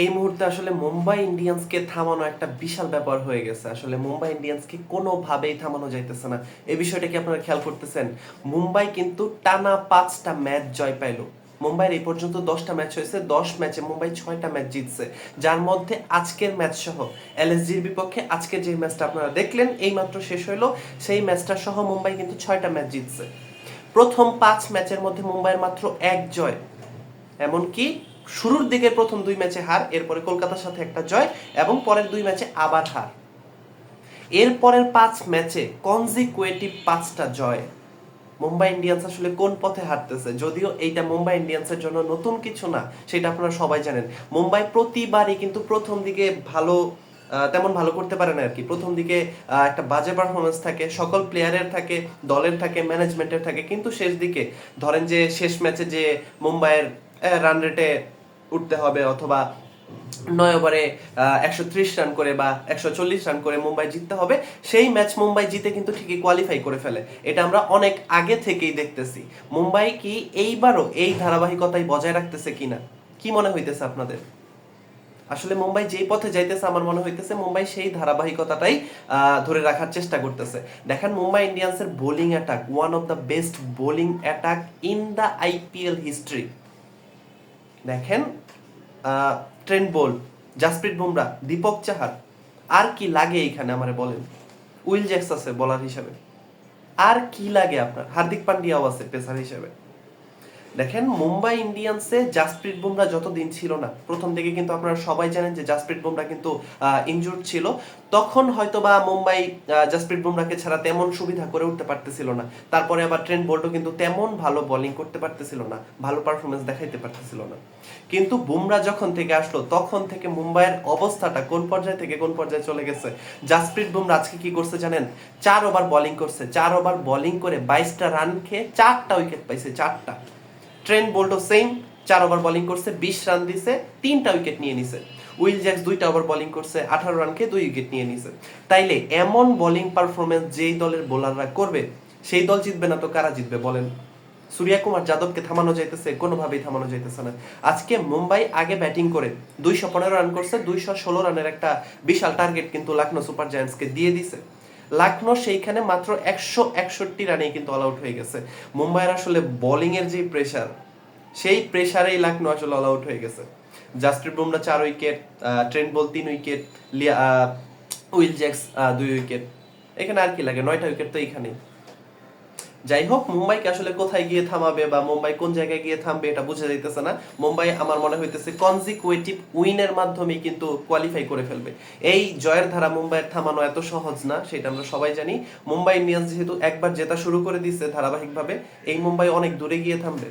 এই মুহূর্তে আসলে মুম্বাই ইন্ডিয়ান্সকে থামানো একটা বিশাল ব্যাপার হয়ে গেছে। আসলে মুম্বাই ইন্ডিয়ান্সকে কোনোভাবেই থামানো যাইতেছে না। এই বিষয়টা কি আপনারা খেয়াল করতেছেন? মুম্বাই কিন্তু টানা পাঁচটা ম্যাচ জয় পাইলো। মুম্বাইয়ের এই পর্যন্ত দশটা ম্যাচ হয়েছে, দশ ম্যাচে মুম্বাই ছয়টা ম্যাচ জিতছে। যার মধ্যে আজকের ম্যাচ সহ এলএসজির বিপক্ষে আজকের যে ম্যাচটা আপনারা দেখলেন এই মাত্র শেষ হলো সেই ম্যাচটা সহ মুম্বাই কিন্তু ছয়টা ম্যাচ জিতছে। প্রথম পাঁচ ম্যাচের মধ্যে মুম্বাইয়ের মাত্র এক জয়। এমনকি শুরুর দিকের প্রথম দুই ম্যাচে হার, এরপরে কলকাতার সাথে একটা জয় এবং পরের দুই ম্যাচে আবার হার। এরপরের পাঁচ ম্যাচে কনজিকুয়েটিভ পাঁচটা জয়। মুম্বাই ইন্ডিয়ান্স আসলে কোন পথে হাঁটতেছে যদিও এইটা মুম্বাই ইন্ডিয়ান্সের জন্য নতুন কিছু না, সেটা আপনারা সবাই জানেন। মুম্বাই প্রতিবারই কিন্তু প্রথম দিকে ভালো তেমন ভালো করতে পারে না আর কি। প্রথম দিকে একটা বাজে পারফরমেন্স থাকে, সকল প্লেয়ারের থাকে, দলের থাকে ম্যানেজমেন্টের থাকে, কিন্তু শেষ দিকে ধরেন যে শেষ ম্যাচে যে মুম্বাইয়ের রান রেটে উঠতে হবে অথবা নয় ওভারে একশো ত্রিশ রান করে বা একশো চল্লিশ রান করে মুম্বাই জিততে হবে। সেই ম্যাচ মুম্বাই জিতে কিন্তু ঠিকই কোয়ালিফাই করে ফেলে। এটা আমরা অনেক আগে থেকেই দেখতেছি। মুম্বাই কি এইবারও এই ধারাবাহিকতাই বজায় রাখতেছে কিনা? কি মনে হইতেছে আপনাদের? আসলে মুম্বাই যেই পথে যাইতেছে আমার মনে হইতেছে মুম্বাই সেই ধারাবাহিকতাটাই ধরে রাখার চেষ্টা করতেছে। দেখেন Mumbai ইন্ডিয়ান্সের bowling attack one of the best bowling attack in the IPL history দেখেন ট্রেন বোল্ট, জাসপ্রীত বুমরা, দীপক চাহার, আর কি লাগে এইখানে আমার বলেন? উইল জ্যাক্স আছে বলার হিসাবে। আর কি লাগে আপনার? হার্দিক পান্ডিয়াও আছে পেসার হিসেবে। দেখেন, মুম্বাই ইন্ডিয়ান্সে জাসপ্রীত বুমরা যতদিন ছিল না, প্রথম দিকে কিন্তু আপনারা সবাই জানেন যে জাসপ্রীত বুমরা কিন্তু ইনজুর্ড ছিল। তখন হয়তো বা মুম্বাই জাসপ্রীত বুমরাকে ছাড়া তেমন সুবিধা করে উঠতে পারতেছিল না। তারপরে আবার ট্রেন্ট বোল্টও কিন্তু তেমন ভালো বোলিং করতে পারতেছিল না, ভালো পারফরমেন্স দেখাইতে পারতেছিল না। কিন্তু বুমরা যখন থেকে আসলো, তখন থেকে মুম্বাইয়ের অবস্থাটা কোন পর্যায়ে থেকে কোন পর্যায়ে চলে গেছে? জাসপ্রীত বুমরা আজকে কি করছে জানেন? চার ওভার বোলিং করছে। চার ওভার বোলিং করে বাইশটা রান খেয়ে চারটা উইকেট পাইছে, চারটা। ট্রেন্ট বোল্টও সেম চার ওভার বোলিং করছে, বিশ রান দিছে, তিনটা উইকেট নিয়ে নিছে। উইল জ্যাক্স দুইটা ওভার বোলিং করছে, আঠারো রান খেয়ে দুই উইকেট নিয়ে নিছে। তাইলে এমন বোলিং পারফরমেন্স যেই দলের বোলাররা করবে, সেই দল জিতবে না তো কারা জিতবে বলেন? সূর্যা কুমার যাদবকে থামানো যাইতেছে, কোনোভাবেই থামানো যাইতেছে না। আজকে মুম্বাই আগে ব্যাটিং করে, দুইশো পনেরো রান করছে, দুইশো ষোলো রানের একটা বিশাল টার্গেট কিন্তু লখনৌ সুপার জায়ান্টসকে দিয়ে দিছে। লখনৌ সেইখানে মাত্র একশো একষট্টি রানেই কিন্তু অল আউট হয়ে গেছে। মুম্বাইয়ের আসলে বোলিংয়ের যে প্রেসার সেই প্রেসারেই লাখনৌ আসলে অল আউট হয়ে গেছে। জাস্টিন বুমরা চার উইকেট ট্রেন্ট বল তিন উইকেট উইল জ্যাক্স দুই উইকেট এখানে আর কি লাগে? নয়টা উইকেট তো এইখানেই। যাই হোক, মুম্বাইকে আসলে কোথায় গিয়ে থামাবে বা মুম্বাই কোন জায়গায় গিয়ে থামবে এটা বুঝে যাইতেছে না। মুম্বাই আমার মনে হইতেছে কনজিকুয়েটিভ উইনের মাধ্যমে কিন্তু কোয়ালিফাই করে ফেলবে। এই জয়ের ধারা মুম্বাইয়ের থামানো এত সহজ না, সেটা আমরা সবাই জানি। মুম্বাই ইন্ডিয়ান্স যেহেতু একবার জেতা শুরু করে দিচ্ছে ধারাবাহিকভাবে, এই মুম্বাই অনেক দূরে গিয়ে থামবে।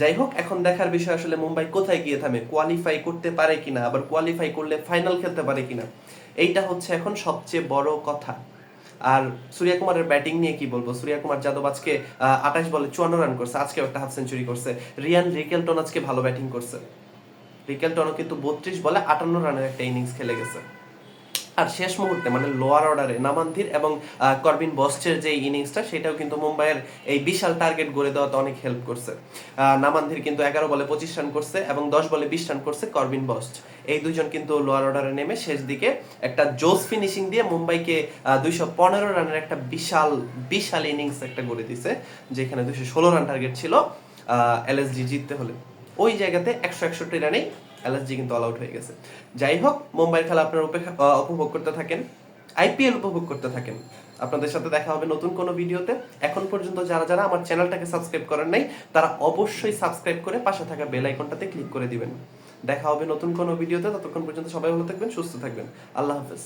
যাই হোক, এখন দেখার বিষয় আসলে মুম্বাই কোথায় গিয়ে থামে কোয়ালিফাই করতে পারে কিনা, আবার কোয়ালিফাই করলে ফাইনাল খেলতে পারে কিনা। এইটা হচ্ছে এখন সবচেয়ে বড় কথা। আর সূর্য কুমারের ব্যাটিং নিয়ে কি বলব? সূর্য কুমার যাদব আজকে আঠাশ বলে চুয়ান্ন রান করছে আজকে একটা হাফ সেঞ্চুরি করছে। রিয়ান রিকেলটন আজকে ভালো ব্যাটিং করছে। রিকেলটনও কিন্তু বত্রিশ বলে আটান্ন রানের একটা ইনিংস খেলে গেছে। আর শেষ মুহূর্তে মানে লোয়ার অর্ডারে নামান্তির এবং করবিন বস্টের যে ইনিংসটা সেটাও কিন্তু মুম্বাইয়ের এই বিশাল টার্গেট গড়ে দেওয়াতে অনেক হেল্প করছে। আহ, নামান্তির কিন্তু এগারো বলে পঁচিশ রান করছে এবং দশ বলে বিশ রান করছে করবিন বস্ট এই দুজন কিন্তু লোয়ার অর্ডারে নেমে শেষ দিকে একটা জোস ফিনিশিং দিয়ে মুম্বাইকে দুইশো পনেরো রানের একটা বিশাল বিশাল ইনিংস একটা গড়ে দিছে যেখানে দুইশো ষোলো রান টার্গেট ছিল এলএসজি জিততে হলে। ওই জায়গাতে একশো একষট্টি রানেই এলএসজি কিন্তু অল আউট হয়ে গেছে। যাই হোক মুম্বাইয়ের খেলা আপনারা উপেক্ষা- উপভোগ করতে থাকেন। আইপিএল উপভোগ করতে থাকেন। আপনাদের সাথে দেখা হবে নতুন কোনো ভিডিওতে। এখন পর্যন্ত যারা যারা আমার চ্যানেলটাকে সাবস্ক্রাইব করেন নাই, তারা অবশ্যই সাবস্ক্রাইব করে পাশে থাকা বেল আইকনটাতে ক্লিক করে দিবেন। দেখা হবে নতুন কোনো ভিডিওতে। ততক্ষণ পর্যন্ত সবাই ভালো থাকবেন, সুস্থ থাকবেন। আল্লাহ হাফেজ।